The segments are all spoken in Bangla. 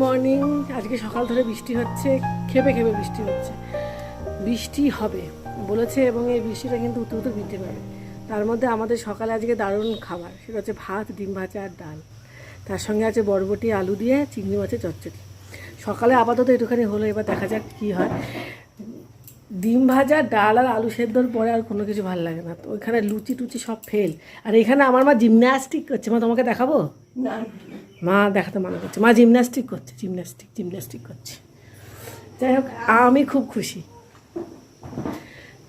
মর্নিং আজকে সকাল ধরে বৃষ্টি হচ্ছে, খেপে খেপে বৃষ্টি হচ্ছে। বৃষ্টি হবে, বলেছে, এবং এই বৃষ্টিটা কিন্তু উত্তর উত্তর বৃদ্ধি পাবে। তার মধ্যে আমাদের সকালে আজকে দারুণ খাবার, সেটা হচ্ছে ভাত, ডিম ভাজা আর ডাল। তার সঙ্গে আছে বরবটি, আলু দিয়ে চিংড়ি মাছের চচ্চড়ি। সকালে আপাতত একটুখানি হলো, এবার দেখা যাক কী হয়। ডিম ভাজা, ডাল আর আলু সেদ্ধর পরে আর কোনো কিছু ভালো লাগে না। তো ওইখানে লুচি টুচি সব ফেল আর এখানে আমার মা জিমন্যাস্টিক করছে, মা তোমাকে দেখাবো? না। মা দেখাতে মানা করছে। মা জিমন্যাস্টিক করছে জিমন্যাস্টিক জিমন্যাস্টিক করছে। যাই হোক, আমি খুব খুশি।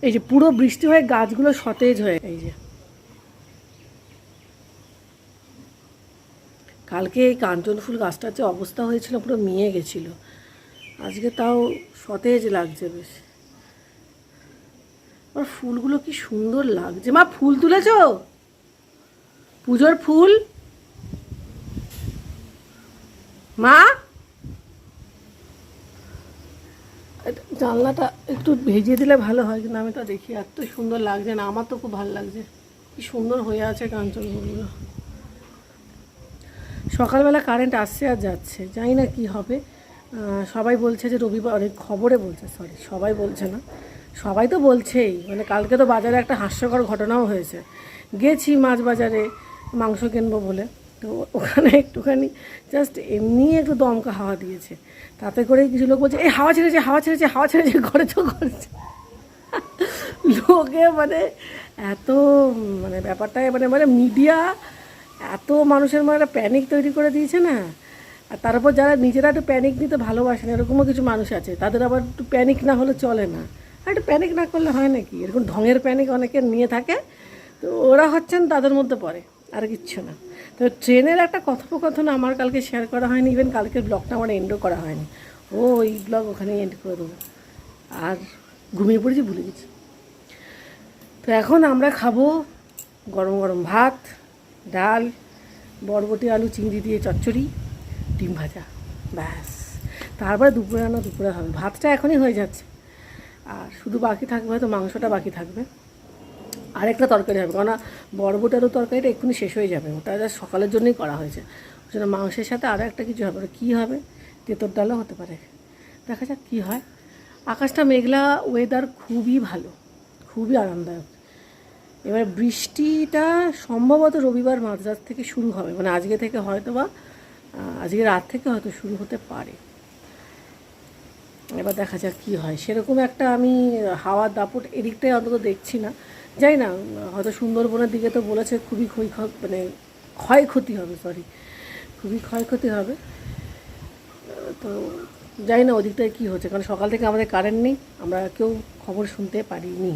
এই যে পুরো বৃষ্টি হয়ে গাছগুলো সতেজ হয়ে এই যে। কালকে এই কাঞ্চন ফুল গাছটার যে অবস্থা হয়েছিল, পুরো মিয়ে গেছিল। আজকে তাও সতেজ লাগছে বেশ। আর ফুলগুলো কি সুন্দর লাগছে। মা, ফুল তুলেছো? পুজোর ফুল? মা? জানলাটা একটু ভেজে দিলে ভালো হয়, কিন্তু আমি তো দেখি, এত সুন্দর লাগছে না, আমার তো খুব ভালো লাগছে। কি সুন্দর হয়ে আছে কাঞ্চন ফুলগুলো সকালবেলা কারেন্ট আসছে আর যাচ্ছে, জানি না কি হবে। সবাই বলছে যে রবিবার, অনেক খবরে বলছে সরি সবাই বলছে না। সবাই তো বলছেই মানে কালকে তো বাজারে একটা হাস্যকর ঘটনাও হয়েছে। গেছি মাছ বাজারে, মাংস কিনবো বলে। তো ওখানে একটুখানি জাস্ট এমনি একটু দমকা হাওয়া দিয়েছে। তাতে করেই কিছু লোক বলছে এই হাওয়া ছেড়েছে হাওয়া ছেড়েছে হাওয়া ছেড়েছে, ঘরে তো করেছে লোকে মানে এত মানে ব্যাপারটা মানে মানে মিডিয়া এত মানুষের মানে প্যানিক তৈরি করে দিয়েছে না। আর তারপর যারা নিজেরা একটু প্যানিক নিতে ভালোবাসেন এরকমও কিছু মানুষ আছে, তাদের আবার একটু প্যানিক না হলে চলে না। আর একটু প্যানিক না করলে হয় নাকি? এরকম ঢঙের প্যানিক অনেকে নিয়ে থাকে, তো ওরা হচ্ছেন তাদের মধ্যে পড়ে, আর কিচ্ছু না। তো ট্রেনের একটা কথোপকথন আমার কালকে শেয়ার করা হয়নি ইভেন কালকের ব্লগটা আমার এন্ডও করা হয়নি। ও, এই ব্লগ ওখানেই এন্ড করে দেবো। আর ঘুমিয়ে পড়েছি, ভুলে গেছি। তো এখন আমরা খাব গরম গরম ভাত, ডাল, বরবটি, আলু, চিংড়ি দিয়ে চচ্চড়ি, ডিম ভাজা, ব্যাস। তারপরে দুপুরে রান্না, দুপুরে হবে। ভাতটা এখনই হয়ে যাচ্ছে। আর শুধু বাকি থাকবে, হয়তো মাংসটা বাকি থাকবে। আরেকটা তরকারি হবে, কেননা বরবটারও তরকারিটা এক্ষুনি শেষ হয়ে যাবে, ওটা যা সকালের জন্যই করা হয়েছে। ওই জন্য মাংসের সাথে আরও একটা কিছু হবে ওটা কী হবে? তেঁতর ডালও হতে পারে। দেখা যাক কী হয়। আকাশটা মেঘলা ওয়েদার খুবই ভালো, খুবই আরামদায়ক। এবার বৃষ্টিটা সম্ভবত রবিবার মাঝরাত থেকে শুরু হবে মানে আজকে থেকে হয়তো বা আজকে রাত থেকে হয়তো শুরু হতে পারে। এবার দেখা যাক কী হয়। সেরকম একটা আমি হাওয়ার দাপট এদিকটাই অন্তত দেখছি না। যাই না, হয়তো সুন্দরবনের দিকে তো বলেছে খুবই ক্ষয় মানে ক্ষয়ক্ষতি হবে সরি খুবই ক্ষয়ক্ষতি হবে। তো জানি না ওদিকটায় কী হচ্ছে, কারণ সকাল থেকে আমাদের কারেন্ট নেই, আমরা কেউ খবর শুনতে পারিনি।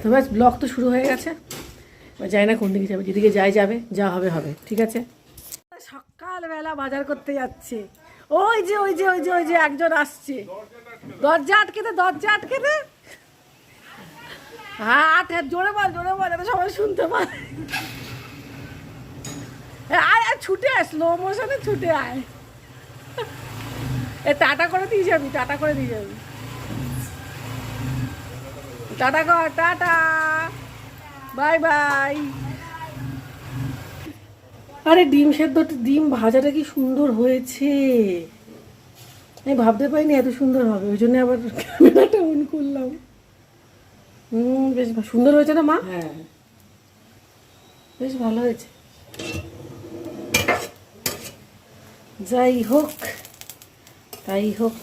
তো ব্যাস ব্লগ তো শুরু হয়ে গেছে। এবার যাই না কোন দিকে যাবে, যেদিকে যাই যাবে, যা হবে হবে, ঠিক আছে? সকালবেলা বাজার করতে যাচ্ছে। ওই যে ওই যে ওই যে ওই যে একজন আসছে। দরজা আটকে দে, দরজা আটকে দে। হ্যাঁ জোরে জোরে সবাই শুনতে আয় আয়, ছুটে আয় স্লো মোশনে ছুটে আয়। এ, টাটা করে দিয়ে যাবি, টাটা করে দিয়ে যাবি। টাটা কর, টাটা। Bye bye. আরে, ডিম সেদ্ধ, ডিম ভাজাটা কি সুন্দর হয়েছে। আমি ভাবতে পারিনি এত সুন্দর হবে, ওই জন্য আবার ক্যামেরাটা অন করলাম। হুম বেশ সুন্দর হয়েছে না মা? হ্যাঁ। বেশ ভালো হয়েছে। যাই হোক তাই হোক।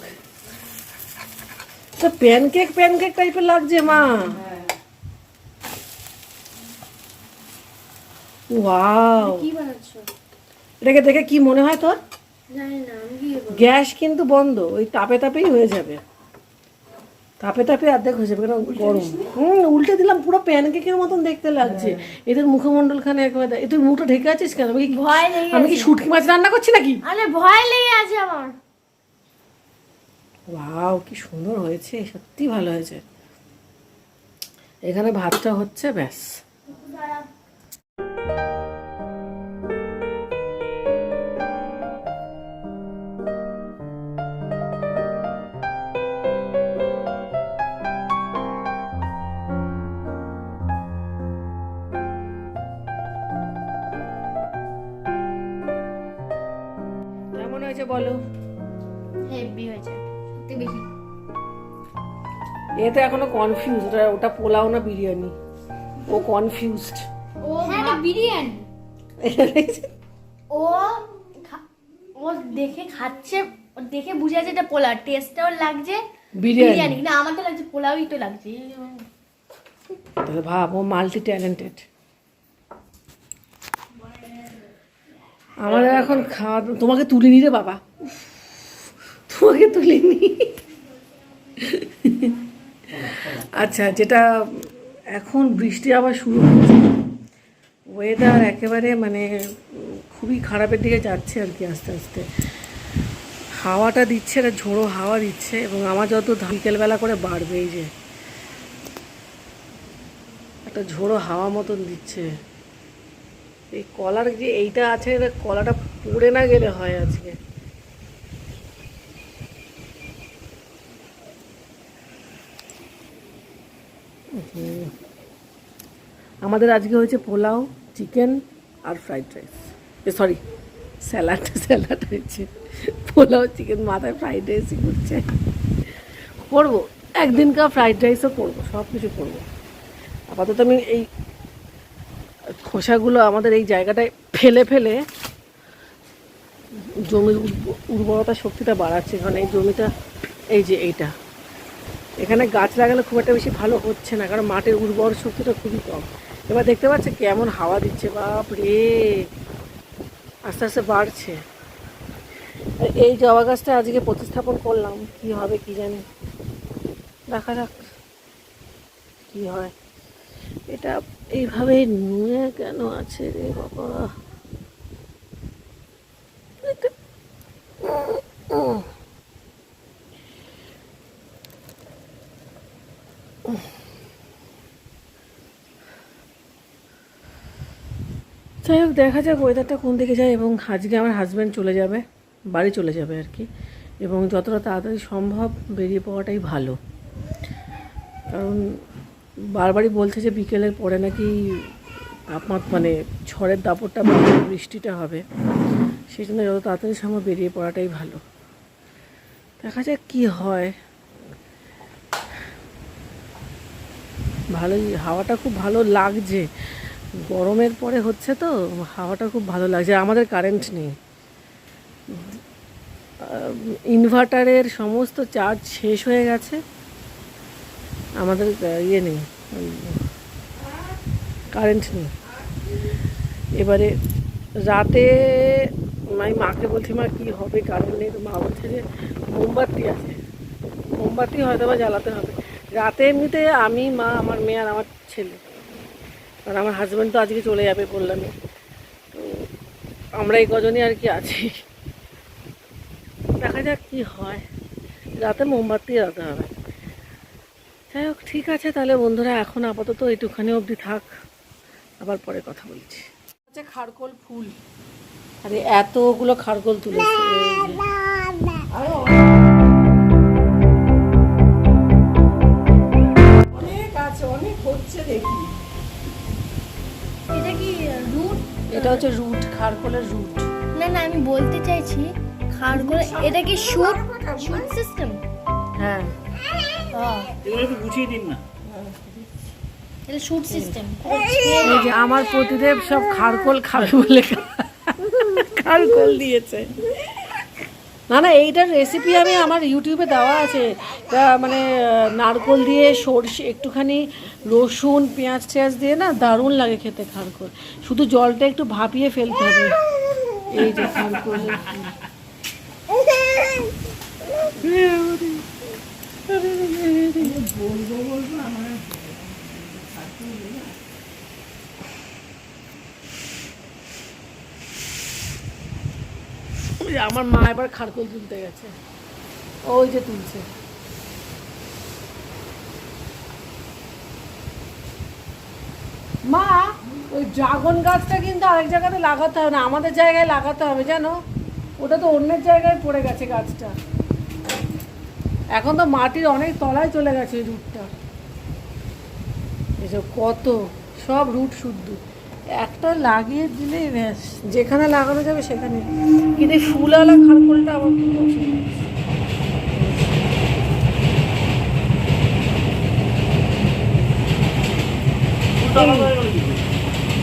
তো প্যানকেক প্যানকেক টাইপের লাগছে মা। ওয়াও কি এটাকে দেখে কি মনে হয় তোর? জানি না আমি কি গ্যাস কিন্তু বন্ধ ওই তাপে তাপেই হয়ে যাবে। তাপে তাপে অর্ধেক হয়ে যাবে কারণ গরম। হুম উল্টে দিলাম পুরো প্যানকেকের মতন দেখতে লাগছে। এদের মুখমণ্ডল খানে একবার এ তুই মুখটা ঢেকে আছিস কেন? আমি কি ভয় লেগে আমি কি শুটকি মাছ রান্না করছি নাকি? আরে ভয় লেগে আছে আমার। ওয়াও কি সুন্দর হয়েছে সত্যি ভালো হয়েছে। এখানে ভাতটা হচ্ছে ব্যাস। তো এখনও কনফিউজ ওটা ওটা পোলাও না বিরিয়ানি? ও কনফিউজড ও হ্যাঁ বিরিয়ানি। ও ও দেখে খাচ্ছে ও দেখে বুঝে যাচ্ছে এটা পোলাও। টেস্টটাও লাগছে বিরিয়ানি। না আমার তো লাগছে পোলাওই তো লাগছে। তাহলে ভাব ও মাল্টি ট্যালেন্টেড আমাদের এখন খাওয়া তোমাকে তুলিনি রে বাবা। তোমাকে তুলিনি। আচ্ছা যেটা এখন বৃষ্টি আবার শুরু হচ্ছে ওয়েদার একেবারে মানে খুবই খারাপের দিকে যাচ্ছে আর কি আস্তে আস্তে। হাওয়াটা দিচ্ছে, একটা ঝোড়ো হাওয়া দিচ্ছে এবং আমার যত বিকেলবেলা করে বাড়বে এই যে, একটা ঝোড়ো হাওয়া মতন দিচ্ছে। এই কলার যে এইটা আছে, এটা কলাটা পড়ে না গেলে হয় আজকে। আমাদের আজকে হয়েছে পোলাও চিকেন আর fried rice sorry salad salad হয়েছে। পোলাও চিকেন মাথায় ফ্রাইড রাইসই করছে করব। একদিনকার ফ্রাইড রাইসও করব, সব কিছু করব। আপাতত আমি এই খোসাগুলো আমাদের এই জায়গাটায় ফেলে ফেলে জমির উর্বরতা শক্তিটা বাড়াচ্ছে। কারণ এই জমিটা, এই যে এইটা। এখানে গাছ লাগালে খুব একটা বেশি ভালো হচ্ছে না, কারণ মাটির উর্বর শক্তিটা খুবই কম। এবার দেখতে পাচ্ছে কেমন হাওয়া দিচ্ছে, বাপ রে। আস্তে আস্তে বাড়ছে। এই জবা গাছটা আজকে প্রতিস্থাপন করলাম, কি হবে কি জানি। দেখা যাক কি হয়। এটা এইভাবে নুয়ে কেন আছে রে বাবা? এটা- যাই হোক, দেখা যাক ওয়েদারটা কোন দিকে যায় এবং আজকে আমার হাজব্যান্ড চলে যাবে, বাড়ি চলে যাবে আর কি। এবং যতটা তাড়াতাড়ি সম্ভব বেরিয়ে পড়াটাই ভালো। কারণ বারবারই বলছে যে বিকেলের পরে নাকি তাপমাত্রা মানে ঝড়ের দাপটটা বৃষ্টিটা হবে। সেই জন্য যত তাড়াতাড়ি সম্ভব বেরিয়ে পড়াটাই ভালো। দেখা যাক কি হয়। ভালোই, হাওয়াটা খুব ভালো লাগছে। গরমের পরে হচ্ছে তো, হাওয়াটা খুব ভালো লাগছে আমাদের কারেন্ট নেই। ইনভার্টারের সমস্ত চার্জ শেষ হয়ে গেছে। আমাদের ইয়ে নেই কারেন্ট নেই। এবারে রাতে আমি মাকে বলছি, মা, কী হবে? কারেন্ট নেই? তো মা বলছে যে, মোমবাতি আছে। মোমবাতি হয়তো বা জ্বালাতে হবে। রাতে এমনিতে আমি, মা, আমার মেয়ে আর আমার ছেলে। কারণ আমার হাজব্যান্ড তো আজকে চলে যাবে বললামই তো আমরা এই কজনই আর কি আছি। দেখা যাক কি হয়। রাতে মোমবাতি জ্বালাতে হবে। যাই হোক ঠিক আছে তাহলে বন্ধুরা এখন আপাতত এইটুখানি অবধি থাক। আবার পরে কথা বলছি। হচ্ছে খারকোল ফুল। আরে এতগুলো খারকোল তুলেছে। অনেক আছে অনেক হচ্ছে দেখি। এটা কি রুট এটা হচ্ছে রুট খারকোলের রুট না না আমি বলতে চাইছি খাড়গুলো এটা কি শুট শুট সিস্টেম হ্যাঁ। এগুলো একটু গুছিয়ে দিন না। এটা শুট সিস্টেম এই যে আমার প্রতিদেব সব খারকোল খাবে বলে খারকোল দিয়েছে। না না এইটার রেসিপি আমি আমার ইউটিউবে দেওয়া আছে। মানে নারকোল দিয়ে সর্ষে, একটুখানি রসুন, পেঁয়াজ টেঁয়াজ দিয়ে না দারুণ লাগে খেতে খারকোল। শুধু জলটা একটু ভাপিয়ে ফেলতে হবে। এই যে খারকোল। ওই যে আমার মা এবার খারকোল তুলতে গেছে। ওই যে তুলছে। মা, ওই ড্রাগন গাছটা কিন্তু আরেক জায়গাতে লাগাতে হবে না, আমাদের জায়গায় লাগাতে হবে, জানো? ওটা তো অন্যের জায়গায় পড়ে গেছে গাছটা। এখন তো মাটির অনেক তলায় চলে গেছে রুটটা। এসব কত, সব রুট শুদ্ধ। একটা লাগিয়ে দিলে যেখানে লাগানো যাবে সেখানে। কিন্তু ফুলওয়ালা খারকোলটা আমার খুব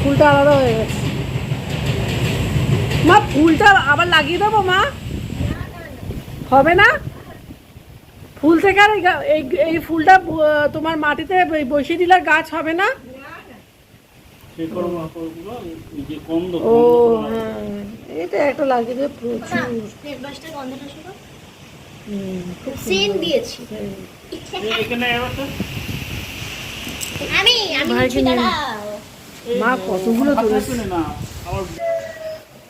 ফুলটা আলাদা হয়ে গেছে। মা, ফুলটা আবার লাগিয়ে দেবো মা? হবে না? ফুল থেকে আর এই ফুলটা তোমার মাটিতে বসিয়ে দিলে গাছ হবে না সে করো মাকড়গুলো এই যে কম দো ও হ্যাঁ। এটা একটা লাগিয়ে প্রচুর। দিয়েছি। আমি। দাঁড়াও। মা কতগুলো তুলেছে?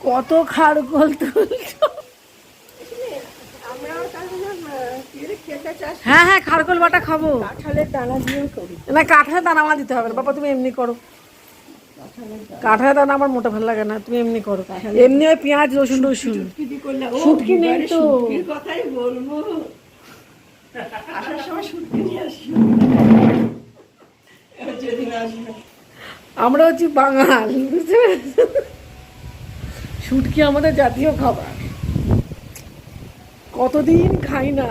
কত খাড়কোল তুলছো? হ্যাঁ হ্যাঁ খারকোল বাটা খাব। কাঁঠালের দানা দিয়েও করি। না কাঁঠালের দানা আমার দিতে হবে না। বাবা তুমি এমনি করো। কাঁঠালের দানা আমার মোটা ভালো লাগে না তুমি এমনি করো। এমনি ওই পেঁয়াজ রসুন রসুন। শুটকি নেই তো। কথাই বলব। আসার সময় শুটকি নিয়ে আসি এবার যেদিন আসবে। আমরা হচ্ছি বাঙাল বুঝতে পেরেছ শুটকি আমাদের জাতীয় খাবার। কতদিন খাই না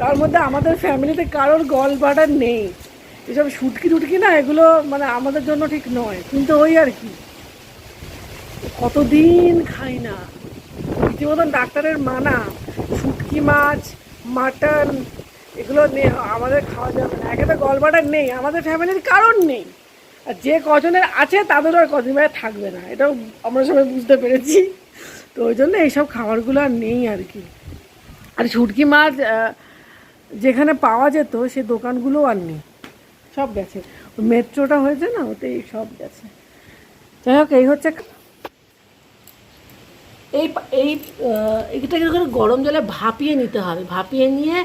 তার মধ্যে আমাদের ফ্যামিলিতে কারোর গলবাটার নেই। এসব শুটকি টুটকি না, এগুলো মানে আমাদের জন্য ঠিক নয়। কিন্তু ওই আর কি। কতদিন খাই না। রীতিমতন ডাক্তারের মানা শুটকি মাছ, মাটন, এগুলো নে- আমাদের খাওয়া যাবে না। একে তো গলবাটার নেই, আমাদের ফ্যামিলির কারণ নেই। আর যে কজনের আছে তাদেরও আর কদিন বাদে থাকবে না। এটাও আমরা সবাই বুঝতে পেরেছি। তো ওই জন্য এইসব খাবারগুলো আর নেই আর কি। আর শুটকি মাছ যেখানে পাওয়া যেত, সে দোকানগুলো আর নেই। সব গেছে। মেট্রোটা হয়েছে না ওতেই সব গেছে। যাই হোক এই হচ্ছে এই এই এটাকে করে গরম জলে ভাপিয়ে নিতে হবে ভাপিয়ে নিয়ে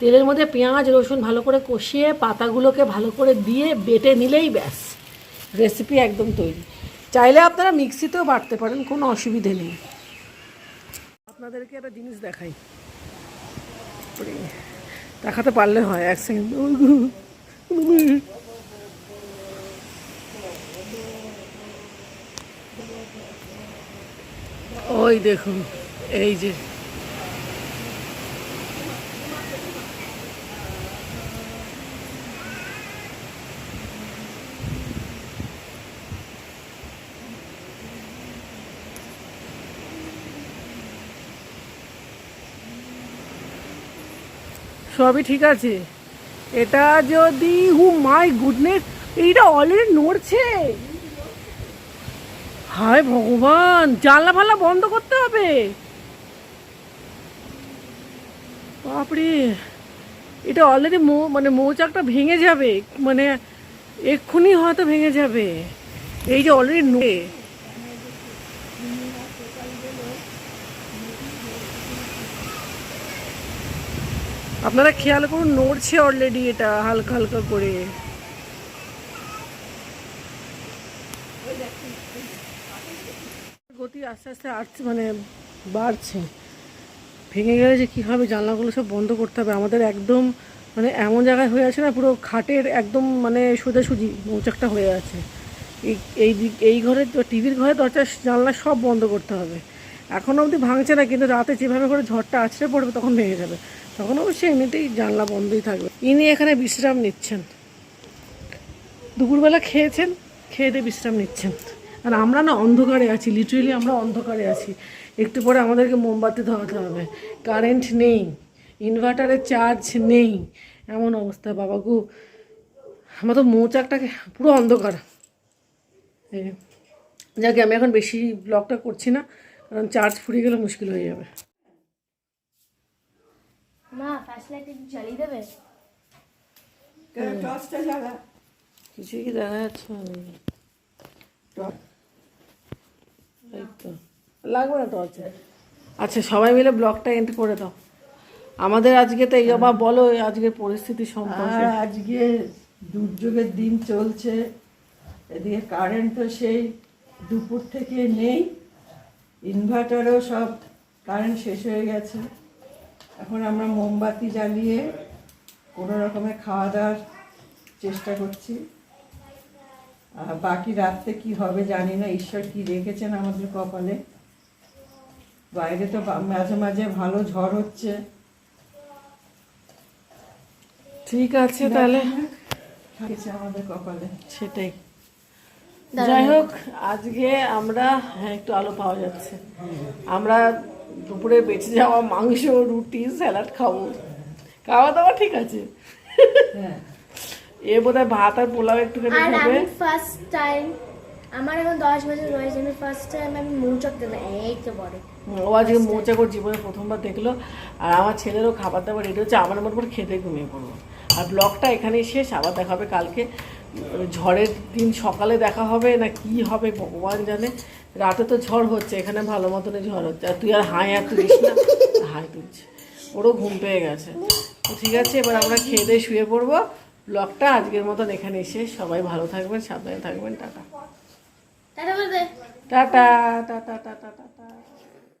তেলের মধ্যে পেঁয়াজ রসুন ভালো করে কষিয়ে পাতাগুলোকে ভালো করে দিয়ে বেটে নিলেই ব্যাস। রেসিপি একদম তৈরি। চাইলে আপনারা মিক্সিতেও বাটতে পারেন কোনো অসুবিধে নেই। আপনাদেরকে একটা জিনিস দেখাই। দেখাতে পারলে হয় এক সেকেন্ড। ওই দেখুন এই যে। সবই ঠিক আছে? এটা যদি হু মাই গুডনেস, এইটা অলরেডি নড়ছে। হায় ভগবান, জানলা ফাল্লা বন্ধ করতে হবে। বাপরে, এটা অলরেডি মৌ মানে মৌচাকটা ভেঙে যাবে মানে এক্ষুনি হয়তো ভেঙে যাবে। এই যে অলরেডি নড়ে। আপনারা খেয়াল করুন, নড়ছে অলরেডি এটা হালকা হালকা করে। গতি আস্তে আস্তে আসছে মানে বাড়ছে। ভেঙে গেলে যে কী হবে, জানলাগুলো সব বন্ধ করতে হবে। আমাদের একদম মানে এমন জায়গায় হয়ে আছে না, পুরো খাটের একদম মানে সোজাসুজি মৌচাকটা হয়ে আছে। এই এই এই ঘরে টিভির ঘরে দরজা, জানলা সব বন্ধ করতে হবে। এখনও অবধি ভাঙছে না, কিন্তু রাতে যেভাবে করে ঝড়টা আছড়ে পড়বে তখন ভেঙে যাবে। তখন অবশ্যই এমনিতেই জানলা বন্ধই থাকবে। ইনি এখানে বিশ্রাম নিচ্ছেন। দুপুরবেলা খেয়েছেন, খেয়ে দিয়ে বিশ্রাম নিচ্ছেন। আর আমরা না অন্ধকারে আছি লিটারেলি আমরা অন্ধকারে আছি। একটু পরে আমাদেরকে মোমবাতি ধরাতে হবে। কারেন্ট নেই, ইনভার্টারের চার্জ নেই। এমন অবস্থা, বাবাগু। আমার তো মৌচাকটাকে পুরো অন্ধকার। যাকে, আমি এখন বেশি ব্লগটা করছি না। কারণ চার্জ ফুরিয়ে গেলে মুশকিল হয়ে যাবে। মা ফ্ল্যাশ লাইট একটু জ্বালিয়ে দেবে? কিছুই কি দেখা। যাচ্ছে এই তো। লাগবে না টর্চে আচ্ছা সবাই মিলে ব্লগটা এন্ড করে দাও। আমাদের আজকে তো এই বা বলো এই আজকের পরিস্থিতি সম্পর্কে। আজকে দুর্যোগের দিন চলছে এদিকে কারেন্ট তো সেই দুপুর থেকে নেই। ইনভার্টারও সব কারেন্ট শেষ হয়ে গেছে। এখন আমরা মোমবাতি জ্বালিয়ে কোনো রকমের খাওয়া দাওয়ার চেষ্টা করছি। আর বাকি রাত্রে কি হবে জানি না ঈশ্বর কি রেখেছেন আমাদের কপালে। বাইরে তো মাঝে মাঝে ভালো ঝড় হচ্ছে। ঠিক আছে তাহলে। থাকছে আমাদের কপালে। সেটাই। যাই হোক আজকে আমরা হ্যাঁ একটু আলো পাওয়া যাচ্ছে। আমরা দুপুরে বেঁচে যাওয়া মাংস রুটি স্যালাড খাব। খাওয়া দাওয়া ঠিক আছে। হ্যাঁ। এ বোধহয় ভাত আর পোলাও একটুখানি খাবে। ফার্স্ট টাইম আমার এখন দশ বছর বয়স আমি ফার্স্ট টাইম আমি মৌচক দেবো এই তো বড়। ও আজকে মৌচা করে জীবনে প্রথমবার দেখল আর আমার ছেলেরও খাবার দাবার রেডি হচ্ছে আমার মতো করে খেতে ঘুমিয়ে পড়ব। আর ব্লগটা এখানেই শেষ আবার দেখা হবে কালকে। ঝড়ের দিন সকালে দেখা হবে না কি হবে ভগবান জানে। রাতে তো ঝড় হচ্ছে এখানে ভালো মতনই ঝড় হচ্ছে। আর তুই আর হাই আর তুলিস না। হাই তুলছে ওরও ঘুম পেয়ে গেছে। তো ঠিক আছে এবার আমরা খেয়ে দিয়ে শুয়ে পড়ব। ব্লগটা আজকের মতন এখানে এসে সবাই ভালো থাকবেন সাবধানে থাকবেন। Tata. Tata tata tata tata tata.